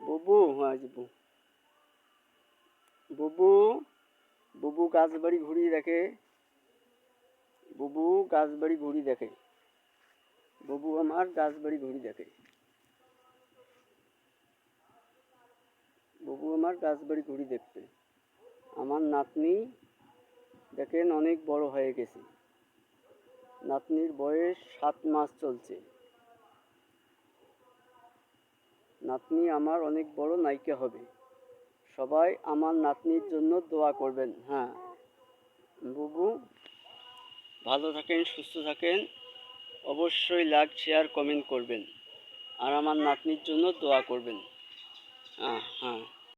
বুবু এই বুবু বুবু গাছ বাড়ি ঘুরি দেখে বুবু গাছ বাড়ি ঘুরি দেখে বুবু আমার গাছ বাড়ি ঘুরি দেখে বুবু আমার গাছ বাড়ি ঘুরি দেখতে আমার নাতনি দেখেন অনেক বড় হয়ে গেছে। নাতনির বয়স সাত মাস চলছে। নাতনি আমার অনেক বড় নায়িকা হবে। সবাই আমার নাতনির জন্য দোয়া করবেন। হ্যাঁ। বুবু, ভালো থাকেন, সুস্থ থাকেন। অবশ্যই লাইক, শেয়ার, কমেন্ট করবেন। আর আমার নাতনির জন্য দোয়া করবেন। হ্যাঁ হ্যাঁ।